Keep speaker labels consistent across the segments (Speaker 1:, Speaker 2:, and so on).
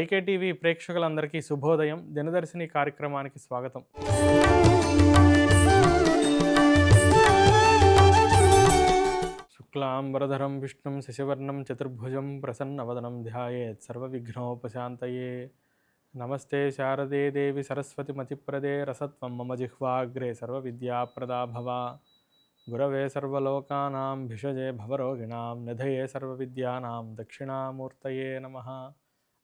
Speaker 1: YK TV ప్రేక్షకులందరికీ శుభోదయం. దినదర్శిని కార్యక్రమానికి స్వాగతం. శుక్లాంబరధరం విష్ణుం శశివర్ణం చతుర్భుజం ప్రసన్నవదనం ధ్యాయేత్ సర్వవిఘ్నోపశాంతయే. నమస్తే శారదే దేవి సరస్వతి మతిప్రదే రసత్వం మమ జిహ్వాగ్రే సర్వవిద్యాప్రదా భవ గురవే సర్వలోకానాం భిషజే భవరోగిణాం నిధయే సర్వవిద్యానాం దక్షిణామూర్తయే నమః.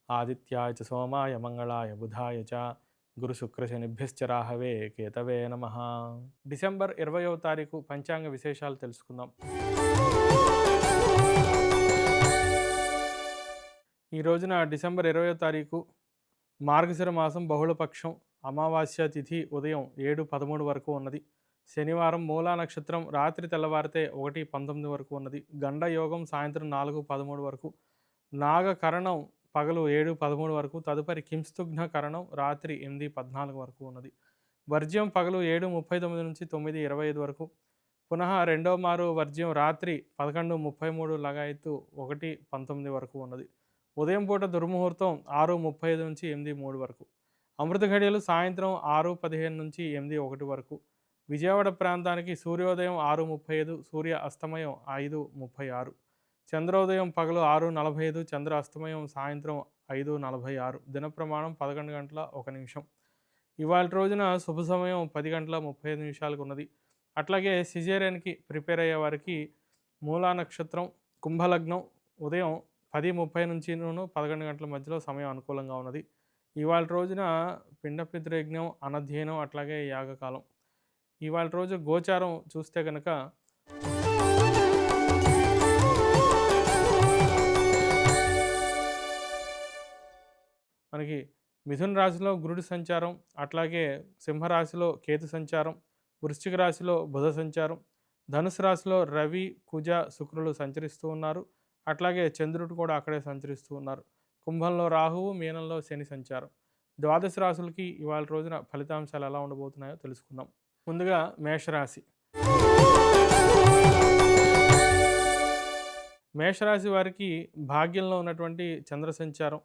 Speaker 1: ఆదిత్యాయ చ సోమాయ మంగళాయ బుధాయ చ గురుశుక్రశనిభ్యశ్చ రాహవే కేతవే నమ డిసెంబర్ ఇరవయో తారీఖు పంచాంగ విశేషాలు తెలుసుకుందాం. ఈ రోజున డిసెంబర్ ఇరవయో తారీఖు మార్గశిర మాసం బహుళపక్షం అమావాస్య తిథి ఉదయం ఏడు పదమూడు వరకు ఉన్నది. శనివారం మూలా నక్షత్రం రాత్రి తెల్లవారితే ఒకటి పంతొమ్మిది వరకు ఉన్నది. గండ యోగం సాయంత్రం నాలుగు పదమూడు వరకు. నాగకరణం పగలు ఏడు పదమూడు వరకు తదుపరి కింస్తుఘ్న కరణం రాత్రి ఎనిమిది పద్నాలుగు వరకు ఉన్నది. వర్జ్యం పగలు ఏడు ముప్పై తొమ్మిది నుంచి తొమ్మిది ఇరవై ఐదు వరకు. పునః రెండవ మారు వర్జ్యం రాత్రి పదకొండు ముప్పై మూడు లగాయత్తు ఒకటి పంతొమ్మిది వరకు ఉన్నది. ఉదయం పూట దుర్ముహూర్తం ఆరు ముప్పై ఐదు నుంచి ఎనిమిది మూడు వరకు. అమృత ఘడియలు సాయంత్రం ఆరు పదిహేను నుంచి ఎనిమిది ఒకటి వరకు. విజయవాడ ప్రాంతానికి సూర్యోదయం ఆరు ముప్పై ఐదు సూర్య అస్తమయం ఐదు ముప్పై ఆరు. చంద్రోదయం పగలు ఆరు నలభై ఐదు చంద్ర అస్తమయం సాయంత్రం ఐదు నలభై ఆరు. దిన ప్రమాణం పదకొండు గంటల ఒక నిమిషం. ఇవాళ రోజున శుభ సమయం పది గంటల ముప్పై ఐదు నిమిషాలకు ఉన్నది. అట్లాగే సిజేరియన్కి ప్రిపేర్ అయ్యే వారికి మూలా నక్షత్రం కుంభలగ్నం ఉదయం పది ముప్పై నుంచి పదకొండు గంటల మధ్యలో సమయం అనుకూలంగా ఉన్నది. ఇవాళ రోజున పిండ పితృయజ్ఞం అనధ్యయనం అట్లాగే యాగకాలం. ఇవాళ రోజు గోచారం చూస్తే కనుక మనకి మిథున రాశిలో గురుడి సంచారం అట్లాగే సింహరాశిలో కేతు సంచారం వృశ్చిక రాశిలో బుధ సంచారం ధనుసు రాశిలో రవి కుజ శుక్రులు సంచరిస్తూ ఉన్నారు. అట్లాగే చంద్రుడు కూడా అక్కడే సంచరిస్తూ ఉన్నారు. కుంభంలో రాహువు మీనంలో శని సంచారం. ద్వాదశ రాశులకి ఇవాళ రోజున ఫలితాంశాలు ఎలా ఉండబోతున్నాయో తెలుసుకుందాం. ముందుగా మేషరాశి. మేషరాశి వారికి భాగ్యంలో ఉన్నటువంటి చంద్ర సంచారం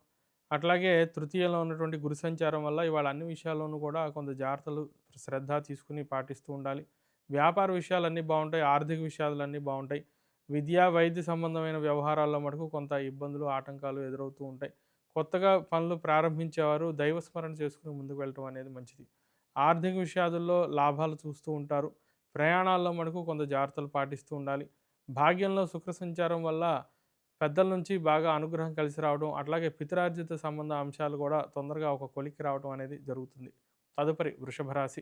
Speaker 1: అట్లాగే తృతీయంలో ఉన్నటువంటి గురు సంచారం వల్ల ఇవాళ అన్ని విషయాల్లోనూ కూడా కొంత జాగ్రత్తలు శ్రద్ధ తీసుకుని పాటిస్తూ ఉండాలి. వ్యాపార విషయాలన్నీ బాగుంటాయి ఆర్థిక విషయాలన్నీ బాగుంటాయి. విద్యా వైద్య సంబంధమైన వ్యవహారాల్లో మటుకు కొంత ఇబ్బందులు ఆటంకాలు ఎదురవుతూ ఉంటాయి. కొత్తగా పనులు ప్రారంభించేవారు దైవస్మరణ చేసుకుని ముందుకు వెళ్ళటం అనేది మంచిది. ఆర్థిక విషయాల్లో లాభాలు చూస్తూ ఉంటారు. ప్రయాణాల్లో మటుకు కొంత జాగ్రత్తలు పాటిస్తూ ఉండాలి. భాగ్యంలో శుక్ర సంచారం వల్ల పెద్దల నుంచి బాగా అనుగ్రహం కలిసి రావడం అట్లాగే పితరార్జిత సంబంధ అంశాలు కూడా తొందరగా ఒక కొలిక్కి రావడం అనేది జరుగుతుంది. తదుపరి వృషభ రాశి.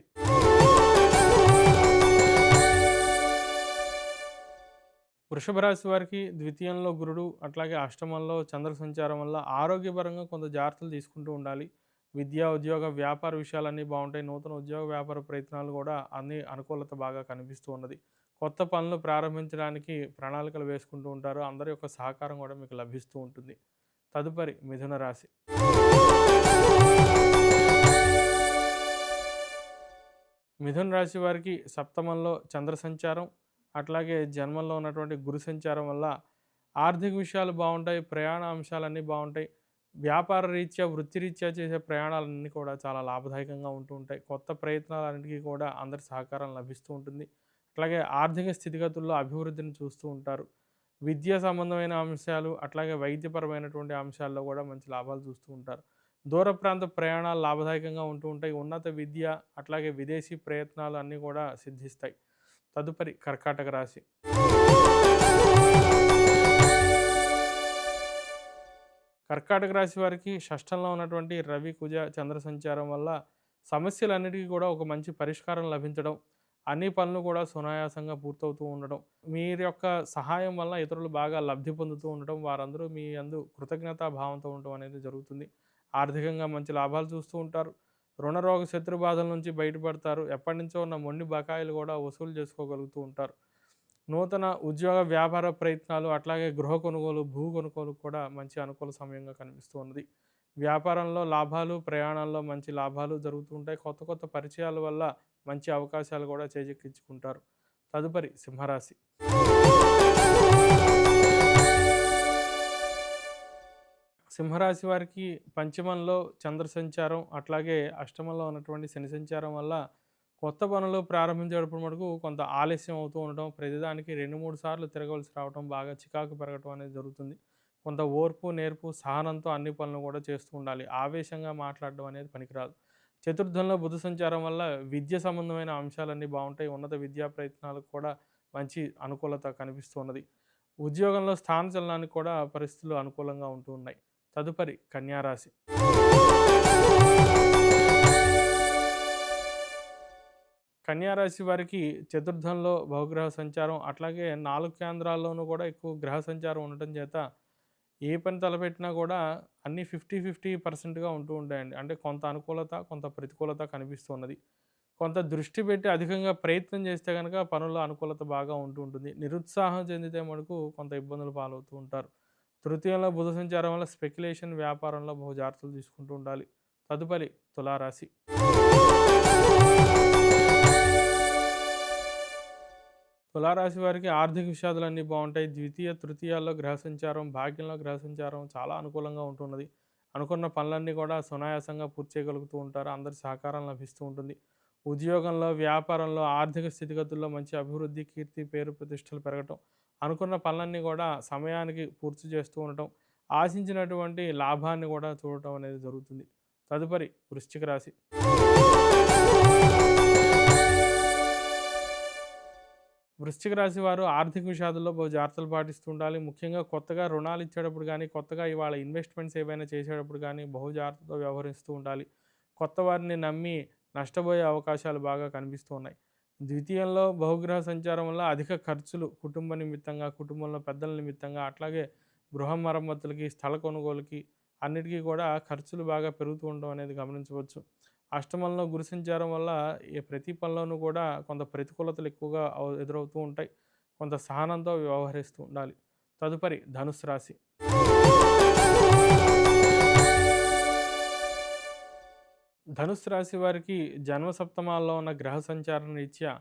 Speaker 1: వృషభ రాశి వారికి ద్వితీయంలో గురుడు అట్లాగే అష్టమంలో చంద్ర సంచారం వల్ల ఆరోగ్యపరంగా కొంత జాగ్రత్తలు తీసుకుంటూ ఉండాలి. విద్యా ఉద్యోగ వ్యాపార విషయాలన్నీ బాగుంటాయి. నూతన ఉద్యోగ వ్యాపార ప్రయత్నాలు కూడా అన్ని అనుకూలత బాగా కనిపిస్తూ ఉన్నది. కొత్త పనులు ప్రారంభించడానికి ప్రణాళికలు వేసుకుంటూ ఉంటారు. అందరి యొక్క సహకారం కూడా మీకు లభిస్తూ ఉంటుంది. తదుపరి మిథున రాశి. మిథున రాశి వారికి సప్తమంలో చంద్ర సంచారం అట్లాగే జన్మంలో ఉన్నటువంటి గురు సంచారం వల్ల ఆర్థిక విషయాలు బాగుంటాయి ప్రయాణ అంశాలన్నీ బాగుంటాయి. వ్యాపార రీత్యా వృత్తిరీత్యా చేసే ప్రయాణాలన్నీ కూడా చాలా లాభదాయకంగా ఉంటూ ఉంటాయి. కొత్త ప్రయత్నాలన్నిటికీ కూడా అందరి సహకారం లభిస్తూ ఉంటుంది. అట్లాగే ఆర్థిక స్థితిగతుల్లో అభివృద్ధిని చూస్తూ ఉంటారు. విద్యా సంబంధమైన అంశాలు అట్లాగే వైద్యపరమైనటువంటి అంశాల్లో కూడా మంచి లాభాలు చూస్తూ ఉంటారు. దూర ప్రాంత ప్రయాణాలు లాభదాయకంగా ఉంటూ ఉంటాయి. ఉన్నత విద్య అట్లాగే విదేశీ ప్రయత్నాలు అన్నీ కూడా సిద్ధిస్తాయి. తదుపరి కర్కాటక రాశి. కర్కాటక రాశి వారికి షష్టంలో ఉన్నటువంటి రవి కుజ చంద్ర సంచారం వల్ల సమస్యలన్నిటికీ కూడా ఒక మంచి పరిష్కారం లభించడం అన్ని పనులు కూడా సునాయాసంగా పూర్తవుతూ ఉండడం మీరు యొక్క సహాయం వల్ల ఇతరులు బాగా లబ్ధి పొందుతూ ఉండటం వారందరూ మీ అందు కృతజ్ఞతా భావంతో ఉండటం అనేది జరుగుతుంది. ఆర్థికంగా మంచి లాభాలు చూస్తూ ఉంటారు. రుణరోగ శత్రు బాధల నుంచి బయటపడతారు. ఎప్పటి నుంచో ఉన్న మొండి బకాయిలు కూడా వసూలు చేసుకోగలుగుతూ ఉంటారు. నూతన ఉద్యోగ వ్యాపార ప్రయత్నాలు అట్లాగే గృహ కొనుగోలు భూ కొనుగోలు కూడా మంచి అనుకూల సమయంగా కనిపిస్తూ ఉన్నది. వ్యాపారంలో లాభాలు ప్రయాణాల్లో మంచి లాభాలు జరుగుతూ ఉంటాయి. కొత్త కొత్త పరిచయాల వల్ల మంచి అవకాశాలు కూడా చేజెక్కించుకుంటారు. తదుపరి సింహరాశి. సింహరాశి వారికి పంచమంలో చంద్ర సంచారం అట్లాగే అష్టమంలో ఉన్నటువంటి శని సంచారం వల్ల కొత్త పనులు ప్రారంభించేటప్పుడు మటుకు కొంత ఆలస్యం అవుతూ ఉండటం ప్రతిదానికి రెండు మూడు సార్లు తిరగవలసి రావడం బాగా చికాకు పెరగటం అనేది జరుగుతుంది. కొంత ఓర్పు నేర్పు సహనంతో అన్ని పనులు కూడా చేస్తూ ఉండాలి. ఆవేశంగా మాట్లాడడం అనేది పనికిరాదు. చతుర్థంలో బుధ సంచారం వల్ల విద్య సంబంధమైన అంశాలన్నీ బాగుంటాయి. ఉన్నత విద్యా ప్రయత్నాలకు కూడా మంచి అనుకూలత కనిపిస్తున్నది ఉద్యోగంలో స్థాన చలనానికి కూడా పరిస్థితులు అనుకూలంగా ఉంటూ ఉన్నాయి. తదుపరి కన్యారాశి. కన్యారాశి వారికి చతుర్థంలో బహుగ్రహ సంచారం అట్లాగే నాలుగు కేంద్రాల్లోనూ కూడా ఎక్కువ గ్రహ సంచారం ఉండటం చేత ఏ పని తలపెట్టినా కూడా అన్నీ ఫిఫ్టీ ఫిఫ్టీ పర్సెంట్గా ఉంటూ ఉంటాయండి. అంటే కొంత అనుకూలత కొంత ప్రతికూలత కనిపిస్తున్నది కొంత దృష్టి పెట్టి అధికంగా ప్రయత్నం చేస్తే కనుక పనుల్లో అనుకూలత బాగా ఉంటూ ఉంటుంది. నిరుత్సాహం చెందితే మనకు కొంత ఇబ్బందులు పాలవుతూ ఉంటారు. తృతీయంలో బుధ సంచారం వల్ల స్పెక్యులేషన్ వ్యాపారంలో బహు జాగ్రత్తలు తీసుకుంటూ ఉండాలి. తదుపరి తులారాశి. తులారాశి వారికి ఆర్థిక విషయాలన్నీ బాగుంటాయి. ద్వితీయ తృతీయాల్లో గ్రహ సంచారం భాగ్యంలో గ్రహ సంచారం చాలా అనుకూలంగా ఉంటున్నది. అనుకున్న పనులన్నీ కూడా సునాయాసంగా పూర్తి చేయగలుగుతూ ఉంటారు. అందరి సహకారం లభిస్తూ ఉంటుంది. ఉద్యోగంలో వ్యాపారంలో ఆర్థిక స్థితిగతుల్లో మంచి అభివృద్ధి కీర్తి పేరు ప్రతిష్టలు పెరగటం అనుకున్న పనులన్నీ కూడా సమయానికి పూర్తి చేస్తూ ఉండటం ఆశించినటువంటి లాభాన్ని కూడా చూడటం అనేది జరుగుతుంది. తదుపరి వృశ్చిక రాశి. వృశ్చిక రాశి వారు ఆర్థిక విషయాల్లో బహు జాగ్రత్తలు పాటిస్తూ ఉండాలి. ముఖ్యంగా కొత్తగా రుణాలు ఇచ్చేటప్పుడు కానీ కొత్తగా ఇవాళ ఇన్వెస్ట్మెంట్స్ ఏవైనా చేసేటప్పుడు కానీ బహు జాగ్రత్తతో వ్యవహరిస్తూ ఉండాలి. కొత్త వారిని నమ్మి నష్టపోయే అవకాశాలు బాగా కనిపిస్తూ ఉన్నాయి. ద్వితీయంలో బహుగ్రహ సంచారం వల్ల అధిక ఖర్చులు కుటుంబ నిమిత్తంగా కుటుంబంలో పెద్దల నిమిత్తంగా అట్లాగే గృహ మరమ్మతులకి స్థల కొనుగోలుకి అన్నిటికీ కూడా ఖర్చులు బాగా పెరుగుతూ ఉండడం అనేది గమనించవచ్చు. అష్టమంలో గురు వల్ల ఈ ప్రతి పనిలోనూ కూడా కొంత ప్రతికూలతలు ఎక్కువగా ఎదురవుతూ ఉంటాయి. కొంత సహనంతో వ్యవహరిస్తూ ఉండాలి. తదుపరి ధనుసు రాశి. ధనుసు రాశి వారికి జన్మ సప్తమాల్లో ఉన్న గ్రహ సంచారం రీత్యా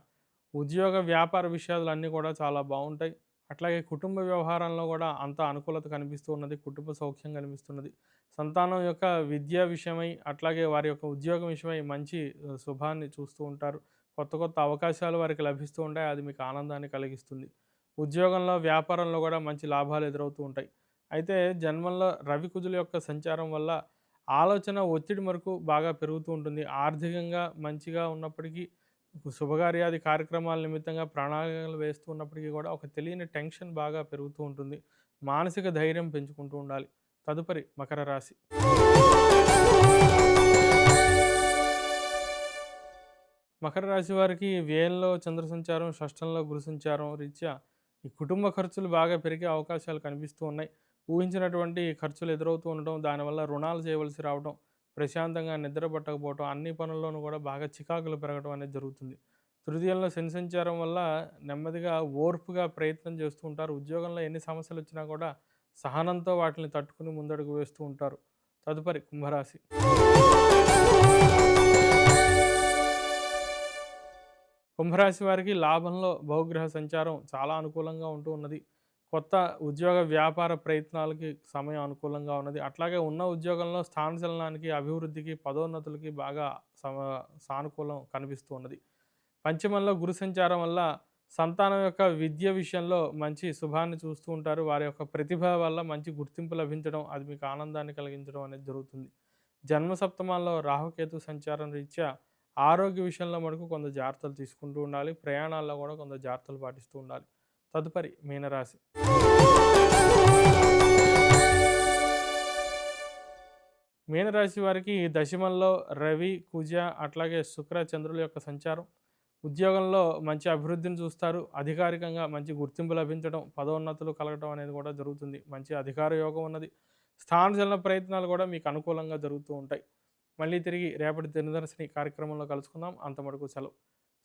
Speaker 1: ఉద్యోగ వ్యాపార విషయాలు అన్నీ కూడా చాలా బాగుంటాయి. అట్లాగే కుటుంబ వ్యవహారంలో కూడా అంత అనుకూలత కనిపిస్తూ ఉన్నది కుటుంబ సౌఖ్యం కనిపిస్తున్నది. సంతానం యొక్క విద్యా విషయమై అట్లాగే వారి యొక్క ఉద్యోగం విషయమై మంచి శుభాన్ని చూస్తూ ఉంటారు. కొత్త కొత్త అవకాశాలు వారికి లభిస్తూ ఉంటాయి అది మీకు ఆనందాన్ని కలిగిస్తుంది. ఉద్యోగంలో వ్యాపారంలో కూడా మంచి లాభాలు ఎదురవుతూ ఉంటాయి. అయితే జన్మంలో రవి కుజుల యొక్క సంచారం వల్ల ఆలోచన ఒత్తిడి వరకు బాగా పెరుగుతూ ఉంటుంది. ఆర్థికంగా మంచిగా ఉన్నప్పటికీ శుభకార్యాది కార్యక్రమాల నిమిత్తంగా ప్రణాళికలు వేస్తూ ఉన్నప్పటికీ కూడా ఒక తెలియని టెన్షన్ బాగా పెరుగుతూ ఉంటుంది. మానసిక ధైర్యం పెంచుకుంటూ ఉండాలి. తదుపరి మకర రాశి. మకర రాశి వారికి వ్యయంలో చంద్ర సంచారం షష్టంలో గురు సంచారం రీత్యా ఈ కుటుంబ ఖర్చులు బాగా పెరిగే అవకాశాలు కనిపిస్తూ ఉన్నాయి. ఊహించినటువంటి ఖర్చులు ఎదురవుతూ ఉండటం దానివల్ల రుణాలు చేయవలసి రావడం ప్రశాంతంగా నిద్రపట్టకపోవటం అన్ని పనుల్లోనూ కూడా బాగా చికాకులు పెరగడం అనేది జరుగుతుంది. తృతీయంలో శని సంచారం వల్ల నెమ్మదిగా ఓర్పుగా ప్రయత్నం చేస్తూ ఉంటారు. ఉద్యోగంలో ఎన్ని సమస్యలు వచ్చినా కూడా సహనంతో వాటిని తట్టుకుని ముందడుగు వేస్తూ ఉంటారు. తదుపరి కుంభరాశి. కుంభరాశి వారికి లాభంలో బహుగ్రహ సంచారం చాలా అనుకూలంగా ఉంటూ ఉన్నది. కొత్త ఉద్యోగ వ్యాపార ప్రయత్నాలకి సమయం అనుకూలంగా ఉన్నది. అట్లాగే ఉన్న ఉద్యోగంలో స్థానచలనానికి అభివృద్ధికి పదోన్నతులకి బాగా సమ సానుకూలం కనిపిస్తూ ఉన్నది. పంచమంలో గురు సంచారం వల్ల సంతానం యొక్క విద్య విషయంలో మంచి శుభాన్ని చూస్తూ ఉంటారు. వారి యొక్క ప్రతిభ వల్ల మంచి గుర్తింపు లభించడం అది మీకు ఆనందాన్ని కలిగించడం అనేది జరుగుతుంది. జన్మసప్తమాల్లో రాహుకేతు సంచారం రీత్యా ఆరోగ్య విషయంలో మనకు కొంత జాగ్రత్తలు తీసుకుంటూ ఉండాలి. ప్రయాణాల్లో కూడా కొంత జాగ్రత్తలు పాటిస్తూ ఉండాలి. తదుపరి మీనరాశి. మీనరాశి వారికి దశమంలో రవి కుజ అట్లాగే శుక్ర చంద్రుల యొక్క సంచారం. ఉద్యోగంలో మంచి అభివృద్ధిని చూస్తారు. అధికారికంగా మంచి గుర్తింపు లభించడం పదోన్నతులు కలగడం అనేది కూడా జరుగుతుంది. మంచి అధికార యోగం ఉన్నది. స్థానచలన ప్రయత్నాలు కూడా మీకు అనుకూలంగా జరుగుతూ ఉంటాయి. మళ్ళీ తిరిగి రేపటి దినదర్శిని కార్యక్రమంలో కలుసుకుందాం. అంతమటుకు సెలవు.